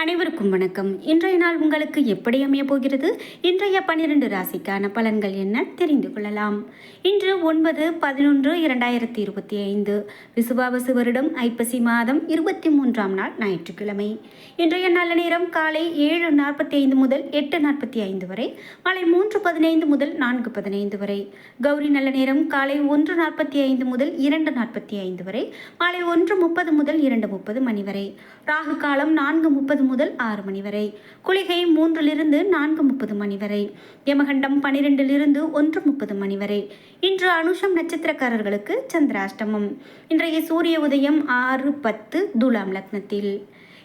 அனைவருக்கும் வணக்கம். இன்றைய நாள் உங்களுக்கு எப்படி அமைய போகிறது? இன்றைய பன்னிரண்டு ராசிக்கான பலன்கள் என்ன? தெரிந்து கொள்ளலாம். இன்று ஒன்பது பதினொன்று இரண்டாயிரத்தி இருபத்தி ஐந்து. விசுவாவசு வருடம் ஐப்பசி மாதம் இருபத்தி மூன்றாம் நாள் ஞாயிற்றுக்கிழமை. இன்றைய நல்ல நேரம் காலை ஏழு நாற்பத்தி ஐந்து முதல் எட்டு நாற்பத்தி ஐந்து வரை மாலை மூன்று பதினைந்து முதல் நான்கு பதினைந்து வரை. கௌரி நல்ல நேரம் காலை ஒன்று நாற்பத்தி ஐந்து முதல் இரண்டு நாற்பத்தி ஐந்து வரை மாலை ஒன்று முப்பது முதல் இரண்டு முப்பது மணி வரை. ராகு காலம் நான்கு முப்பது முதல் ஆறு மணி வரை. குளிகை மூன்றிலிருந்து நான்கு முப்பது மணி வரை. யமகண்டம் பனிரெண்டிலிருந்து ஒன்று முப்பது மணி வரை. இன்று அனுஷம் நட்சத்திரக்காரர்களுக்கு சந்திராஷ்டமம். இன்றைய சூரிய உதயம் ஆறு பத்து துலாம் லக்னத்தில்.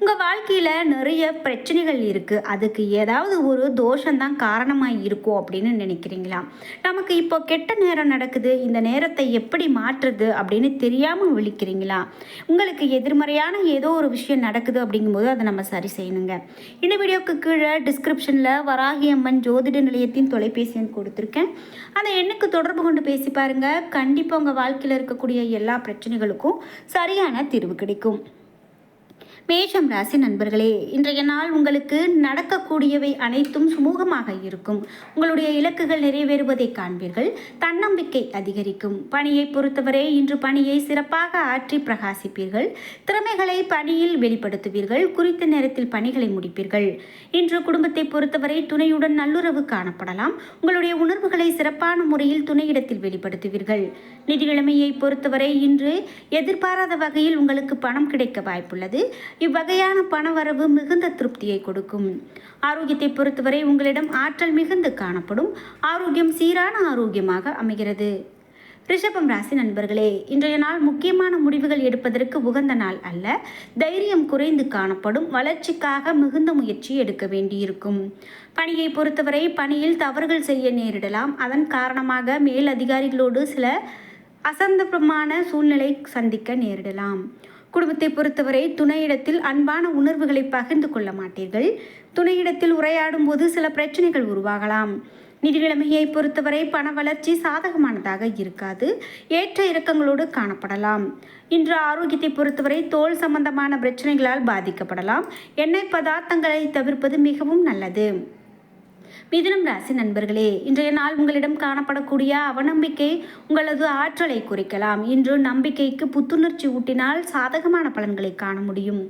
உங்கள் வாழ்க்கையில் நிறைய பிரச்சனைகள் இருக்குது அதுக்கு ஏதாவது ஒரு தோஷம்தான் காரணமாக இருக்கும் அப்படின்னு நினைக்கிறீங்களா? நமக்கு இப்போ கெட்ட நேரம் நடக்குது. இந்த நேரத்தை எப்படி மாற்றுறது அப்படின்னு தெரியாமல் விழிக்கிறீங்களா? உங்களுக்கு எதிர்மறையான ஏதோ ஒரு விஷயம் நடக்குது அப்படிங்கும்போது அதை நம்ம சரி செய்யணுங்க. இந்த வீடியோக்கு கீழே டிஸ்கிரிப்ஷனில் வராகி அம்மன் ஜோதிட நிலையத்தின் தொலைபேசி எண் கொடுத்துருக்கேன். அந்த எண்ணுக்கு தொடர்பு கொண்டு பேசி பாருங்கள் கண்டிப்பாக உங்கள் வாழ்க்கையில் இருக்கக்கூடிய எல்லா பிரச்சனைகளுக்கும் சரியான தீர்வு கிடைக்கும். மேஷம் ராசி நண்பர்களே இன்றைய நாள் உங்களுக்கு நடக்கக்கூடியவை அனைத்தும் சுமூகமாக இருக்கும். உங்களுடைய இலக்குகள் நிறைவேறுவதை காண்பீர்கள். தன்னம்பிக்கை அதிகரிக்கும். பணியை பொறுத்தவரை இன்று பணியை சிறப்பாக ஆற்றி பிரகாசிப்பீர்கள். திறமைகளை பணியில் வெளிப்படுத்துவீர்கள். குறித்த நேரத்தில் பணிகளை முடிப்பீர்கள். இன்று குடும்பத்தை பொறுத்தவரை துணையுடன் நல்லுறவு காணப்படலாம். உங்களுடைய உணர்வுகளை சிறப்பான முறையில் துணையிடத்தில் வெளிப்படுத்துவீர்கள். நிதி நிலைமையை பொறுத்தவரை இன்று எதிர்பாராத வகையில் உங்களுக்கு பணம் கிடைக்க வாய்ப்புள்ளது. இவ்வகையான பணவரவு மிகுந்த திருப்தியை கொடுக்கும். ஆரோக்கியத்தை பொறுத்தவரை உங்களிடம் ஆற்றல் மிகுந்து காணப்படும் ஆரோக்கியம் சீரான ஆரோக்கியமாக அமைகிறது. ரிஷபம் ராசி நண்பர்களே இன்றைய நாள் முக்கியமான முடிவுகள் எடுப்பதற்கு உகந்த நாள் அல்ல. தைரியம் குறைந்து காணப்படும் வளர்ச்சிக்காக மிகுந்த முயற்சி எடுக்க வேண்டியிருக்கும். பணியை பொறுத்தவரை பணியில் தவறுகள் செய்ய நேரிடலாம். அதன் காரணமாக மேல் அதிகாரிகளோடு சில அசந்தபமான சூழ்நிலை சந்திக்க நேரிடலாம். குடும்பத்தை பொறுத்தவரை துணையிடத்தில் அன்பான உணர்வுகளை பகிர்ந்து கொள்ள மாட்டீர்கள். துணையிடத்தில் உரையாடும் போது சில பிரச்சனைகள் உருவாகலாம். நிதிநிலைமையை பொறுத்தவரை பண வளர்ச்சி சாதகமானதாக இருக்காது. ஏற்ற இறக்கங்களோடு காணப்படலாம். இன்று ஆரோக்கியத்தை பொறுத்தவரை தோல் சம்பந்தமான பிரச்சனைகளால் பாதிக்கப்படலாம். எண்ணெய் பதார்த்தங்களை தவிர்ப்பது மிகவும் நல்லது. மிதுனம் ராசி நண்பர்களே இன்றைய நாள் உங்களிடம் காணப்படக்கூடிய அவநம்பிக்கை உங்களது ஆற்றலை குறிக்கலாம். இன்று நம்பிக்கைக்கு புத்துணர்ச்சி ஊட்டினால் சாதகமான பலன்களை காண முடியும்.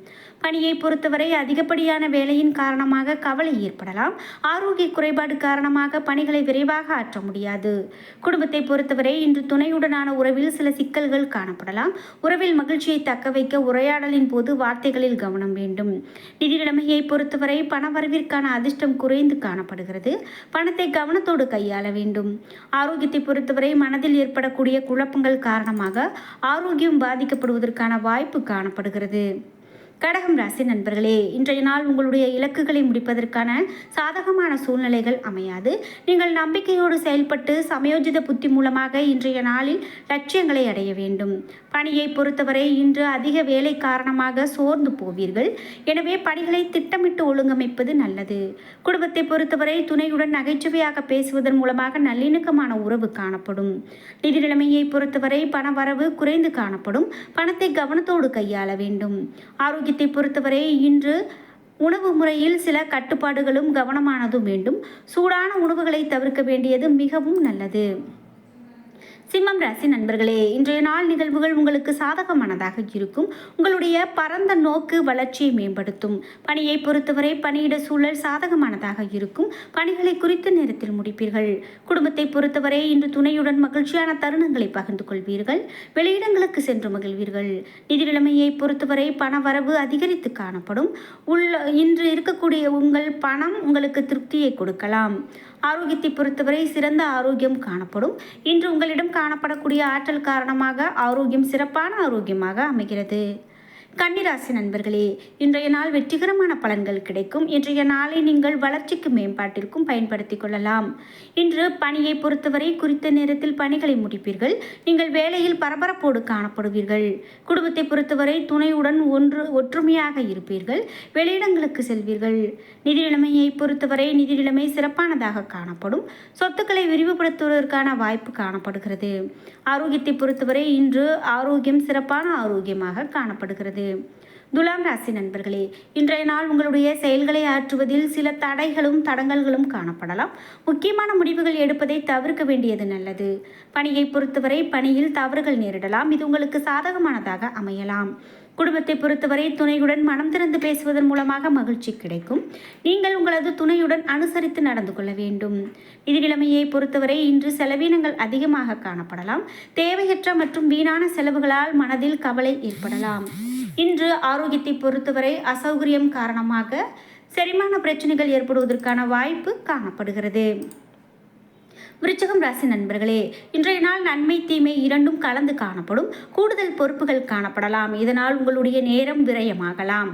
பணியை பொறுத்தவரை அதிகப்படியான வேலையின் காரணமாக கவலை ஏற்படலாம். ஆரோக்கிய குறைபாடு காரணமாக பணிகளை விரைவாக ஆற்ற முடியாது. குடும்பத்தை பொறுத்தவரை இன்று துணையுடனான உறவில் சில சிக்கல்கள் காணப்படலாம். உறவில் மகிழ்ச்சியை தக்க வைக்க உரையாடலின் போது வார்த்தைகளில் கவனம் வேண்டும். நிதி நிலைமையை பொறுத்தவரை பண வரவிற்கான அதிர்ஷ்டம் குறைந்து காணப்படுகிறது. பணத்தை கவனத்தோடு கையாள வேண்டும். ஆரோக்கியத்தை பொறுத்தவரை மனதில் ஏற்படக்கூடிய குழப்பங்கள் காரணமாக ஆரோக்கியம் பாதிக்கப்படுவதற்கான வாய்ப்பு காணப்படுகிறது. கடகம் ராசி நண்பர்களே இன்றைய நாள் உங்களுடைய இலக்குகளை முடிப்பதற்கான சாதகமான சூழ்நிலைகள் அமையாது. நீங்கள் நம்பிக்கையோடு செயல்பட்டு சமயோஜித புத்தி மூலமாக இன்றைய நாளில் லட்சியங்களை அடைய வேண்டும். பணியை பொறுத்தவரை இன்று அதிக வேலை காரணமாக சோர்ந்து போவீர்கள். எனவே பணிகளை திட்டமிட்டு ஒழுங்கமைப்பது நல்லது. குடும்பத்தை பொறுத்தவரை துணையுடன் நகைச்சுவையாக பேசுவதன் மூலமாக நல்லிணக்கமான உறவு காணப்படும். நிதி நிலைமையை பொறுத்தவரை பண வரவு குறைந்து காணப்படும். பணத்தை கவனத்தோடு கையாள வேண்டும். ஆரோக்கிய ஆரோக்கியத்தை பொறுத்தவரை இன்று உணவு முறையில் சில கட்டுப்பாடுகளும் கவனமானதும் வேண்டும். சூடான உணவுகளை தவிர்க்க வேண்டியது மிகவும் நல்லது. சிம்மம் ராசி நண்பர்களே இன்றைய நாள் நிகழ்வுகள் உங்களுக்கு சாதகமானதாக இருக்கும். உங்களுடைய பரந்த நோக்கு வளர்ச்சியை மேம்படுத்தும். பணியை பொறுத்தவரை பணியிட சூழல் சாதகமானதாக இருக்கும். பணிகளை குறித்த நேரத்தில் முடிப்பீர்கள். குடும்பத்தை பொறுத்தவரை இன்று துணையுடன் மகிழ்ச்சியான தருணங்களை பகிர்ந்து கொள்வீர்கள். வெளியிடங்களுக்கு சென்று மகிழ்வீர்கள். நிதி நிலைமையை பொறுத்தவரை பண வரவு அதிகரித்து காணப்படும். உள்ள இன்று இருக்கக்கூடிய உங்கள் பணம் உங்களுக்கு திருப்தியை கொடுக்கலாம். ஆரோக்கியத்தை பொறுத்தவரை சிறந்த ஆரோக்கியம் காணப்படும். இன்று உங்களிடம் காணப்படக்கூடிய ஆற்றல் காரணமாக ஆரோக்கியம் சிறப்பான ஆரோக்கியமாக அமைகிறது. கன்னிராசி நண்பர்களே இன்றைய நாள் வெற்றிகரமான பலன்கள் கிடைக்கும். இன்றைய நாளை நீங்கள் வளர்ச்சிக்கு மேம்பாட்டிற்கும் பயன்படுத்திக் கொள்ளலாம். இன்று பணியை பொறுத்தவரை குறித்த நேரத்தில் பணிகளை முடிப்பீர்கள். நீங்கள் வேலையில் பரபரப்போடு காணப்படுவீர்கள். குடும்பத்தை பொறுத்தவரை துணையுடன் ஒன்று ஒற்றுமையாக இருப்பீர்கள். வெளியிடங்களுக்கு செல்வீர்கள். நிதி நிலைமையை பொறுத்தவரை நிதி நிலைமை சிறப்பானதாக காணப்படும். சொத்துக்களை விரிவுபடுத்துவதற்கான வாய்ப்பு காணப்படுகிறது. ஆரோக்கியத்தை பொறுத்தவரை இன்று ஆரோக்கியம் சிறப்பான ஆரோக்கியமாக காணப்படுகிறது. துலாம் ராசி நண்பர்களே இன்றைய நாள் உங்களுடைய செயல்களை ஆற்றுவதில் சில தடைகளும் தடங்கல்களும் காணப்படலாம். முக்கியமான முடிவுகள் எடுப்பதை தவிர்க்க வேண்டியது நல்லது. பணியை பொறுத்தவரை பணியில் தவறுகள் நேரிடலாம். இது உங்களுக்கு சாதகமானதாக அமையலாம். குடும்பத்தை பொறுத்தவரை துணையுடன் மனம் திறந்து பேசுவதன் மூலமாக மகிழ்ச்சி கிடைக்கும். நீங்கள் உங்களது துணையுடன் அனுசரித்து நடந்து கொள்ள வேண்டும். நிதி நிலைமையை பொறுத்தவரை இன்று செலவினங்கள் அதிகமாக காணப்படலாம். தேவையற்ற மற்றும் வீணான செலவுகளால் மனதில் கவலை ஏற்படலாம். இன்று ஆரோக்கியத்தை பொறுத்தவரை அசௌகரியம் காரணமாக செரிமான பிரச்சனைகள் ஏற்படுவதற்கான வாய்ப்பு காணப்படுகிறது. விருச்சகம் ராசி நண்பர்களே இன்றைய நாள் நன்மை தீமை இரண்டும் கலந்து காணப்படும். கூடுதல் பொறுப்புகள் காணப்படலாம். இதனால் உங்களுடைய நேரம் விரயமாகலாம்.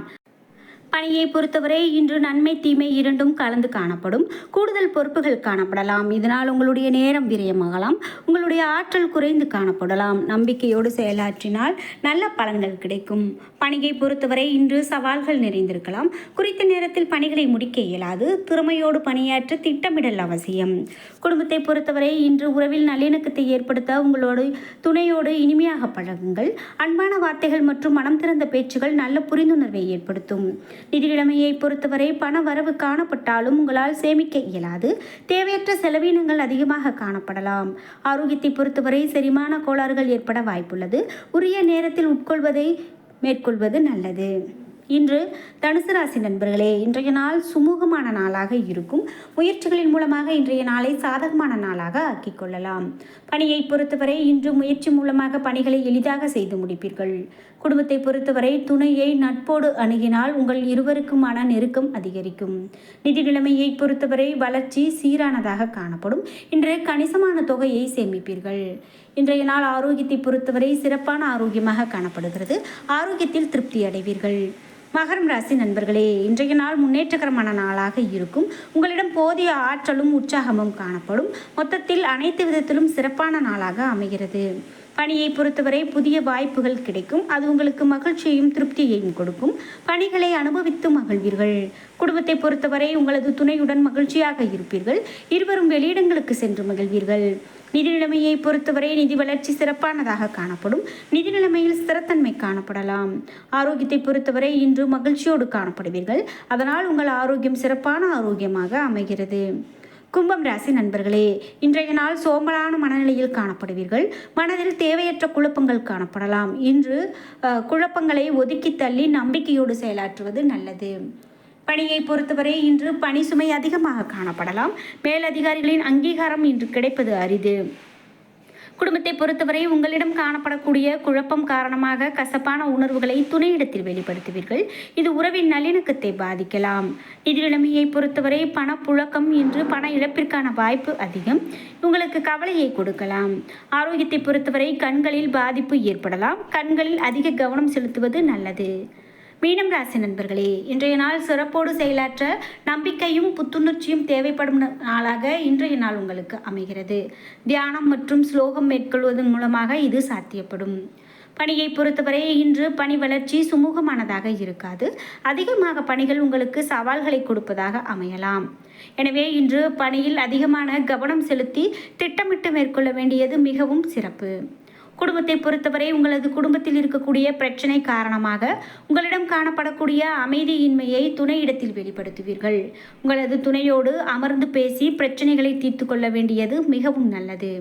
பணியை பொறுத்தவரை இன்று நன்மை தீமை இரண்டும் கலந்து காணப்படும். கூடுதல் பொறுப்புகள் காணப்படலாம். இதனால் உங்களுடைய நேரம் விரயமாகலாம். உங்களுடைய ஆற்றல் குறைந்து காணப்படலாம். நம்பிக்கையோடு செயலாற்றினால் நல்ல பலன்கள் கிடைக்கும். பணியை பொறுத்தவரை இன்று சவால்கள் நிறைந்திருக்கலாம். குறித்த நேரத்தில் பணிகளை முடிக்க இயலாது. திறமையோடு பணியாற்ற திட்டமிடல் அவசியம். குடும்பத்தை பொறுத்தவரை இன்று உறவில் நல்லிணக்கத்தை ஏற்படுத்த உங்களோடு துணையோடு இனிமையாக பழகுங்கள். அன்பான வார்த்தைகள் மற்றும் மனம் திறந்த பேச்சுகள் நல்ல புரிந்துணர்வை ஏற்படுத்தும். நிதிநிலைமையை பொறுத்தவரை பண வரவு காணப்பட்டாலும் உங்களால் சேமிக்க இயலாது. தேவையற்ற செலவினங்கள் அதிகமாக காணப்படலாம். ஆரோக்கியத்தை பொறுத்தவரை செரிமான கோளாறுகள் ஏற்பட வாய்ப்புள்ளது. உரிய நேரத்தில் உட்கொள்வதை மேற்கொள்வது நல்லது. இன்று தனுசு ராசி நண்பர்களே இன்றைய நாள் சுமூகமான நாளாக இருக்கும். முயற்சிகளின் மூலமாக இன்றைய நாளை சாதகமான நாளாக ஆக்கிக் கொள்ளலாம். பணியை பொறுத்தவரை இன்று முயற்சி மூலமாக பணிகளை எளிதாக செய்து முடிப்பீர்கள். குடும்பத்தை பொறுத்தவரை துணையை நட்போடு அணுகினால் உங்கள் இருவருக்குமான நெருக்கம் அதிகரிக்கும். நிதி நிலைமையை பொறுத்தவரை வளர்ச்சி சீரானதாக காணப்படும். இன்று கணிசமான தொகையை சேமிப்பீர்கள். இன்றைய நாள் ஆரோக்கியத்தை பொறுத்தவரை சிறப்பான ஆரோக்கியமாக காணப்படுகிறது. ஆரோக்கியத்தில் திருப்தி அடைவீர்கள். மகரம் ராசி நண்பர்களே இன்றைய நாள் முன்னேற்றகரமான நாளாக இருக்கும். உங்களிடம் போதிய ஆற்றலும் உற்சாகமும் காணப்படும். மொத்தத்தில் அனைத்து விதத்திலும் சிறப்பான நாளாக அமைகிறது. பணியை பொறுத்தவரை புதிய வாய்ப்புகள் கிடைக்கும். அது உங்களுக்கு மகிழ்ச்சியையும் திருப்தியையும் கொடுக்கும். பணிகளை அனுபவித்து மகிழ்வீர்கள். குடும்பத்தை பொறுத்தவரை உங்களது துணையுடன் மகிழ்ச்சியாக இருப்பீர்கள். இருவரும் வெளியிடங்களுக்கு சென்று மகிழ்வீர்கள். நிதி நிலைமையை பொறுத்தவரை நிதி வளர்ச்சி சிறப்பானதாக காணப்படும். நிதி நிலைமையில் ஸ்திரத்தன்மை காணப்படலாம். ஆரோக்கியத்தை பொறுத்தவரை இன்று மகிழ்ச்சியோடு காணப்படுவீர்கள். அதனால் உங்கள் ஆரோக்கியம் சிறப்பான ஆரோக்கியமாக அமைகிறது. கும்பம் ராசி நண்பர்களே இன்றைய நாள் சோம்பலான மனநிலையில் காணப்படுவீர்கள். மனதில் தேவையற்ற குழப்பங்கள் காணப்படலாம். இன்று குழப்பங்களை ஒதுக்கி தள்ளி நம்பிக்கையோடு செயலாற்றுவது நல்லது. பணியை பொறுத்தவரை இன்று பணி சுமை அதிகமாக காணப்படலாம். மேலதிகாரிகளின் அங்கீகாரம் இன்று கிடைப்பது அரிது. குடும்பத்தை பொறுத்தவரை உங்களிடம் காணப்படக்கூடிய குழப்பம் காரணமாக கசப்பான உணர்வுகளை துணையிடத்தில் வெளிப்படுத்துவீர்கள். இது உறவின் நல்லிணக்கத்தை பாதிக்கலாம். நிதிநிலைமையை பொறுத்தவரை பணப்புழக்கம் இன்று பண இழப்பிற்கான வாய்ப்பு அதிகம். உங்களுக்கு கவலையை கொடுக்கலாம். ஆரோக்கியத்தை பொறுத்தவரை கண்களில் பாதிப்பு ஏற்படலாம். கண்களில் அதிக கவனம் செலுத்துவது நல்லது. மீனம் ராசி நண்பர்களே இன்றைய நாள் சிறப்போடு செயலாற்ற நம்பிக்கையும் புத்துணர்ச்சியும் தேவைப்படும் நாளாக இன்றைய நாள் உங்களுக்கு அமைகிறது. தியானம் மற்றும் ஸ்லோகம் மேற்கொள்வதன் மூலமாக இது சாத்தியப்படும். பணியை பொறுத்தவரை இன்று பணி வளர்ச்சி சுமூகமானதாக இருக்காது. அதிகமாக பணிகள் உங்களுக்கு சவால்களை கொடுப்பதாக அமையலாம். எனவே இன்று பணியில் அதிகமான கவனம் செலுத்தி திட்டமிட்டு மேற்கொள்ள வேண்டியது மிகவும் சிறப்பு. குடும்பத்தை பொறுத்தவரை உங்களது குடும்பத்தில் இருக்கக்கூடிய பிரச்சனை காரணமாக உங்களிடம் காணப்படக்கூடிய அமைதியின்மையை துணையிடத்தில் வெளிப்படுத்துவீர்கள். உங்களது துணையோடு அமர்ந்து பேசி பிரச்சனைகளை தீர்த்து கொள்ள வேண்டியது மிகவும் நல்லது.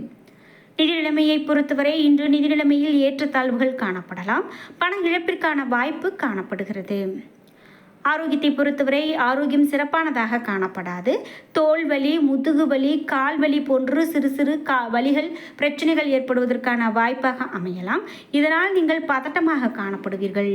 நிதி நிலைமையை பொறுத்தவரை இன்று நிதி நிலைமையில் ஏற்றத்தாழ்வுகள் காணப்படலாம். பண இழப்பிற்கான வாய்ப்பு காணப்படுகிறது. ஆரோக்கியத்தை பொறுத்தவரை ஆரோக்கியம் சிறப்பானதாக காணப்படாது. தோல் வலி முதுகு வலி கால் வலி போன்று சிறு சிறு கா வலிகள் பிரச்சனைகள் ஏற்படுவதற்கான வாய்ப்பாக அமையலாம். இதனால் நீங்கள் பதட்டமாக காணப்படுவீர்கள்.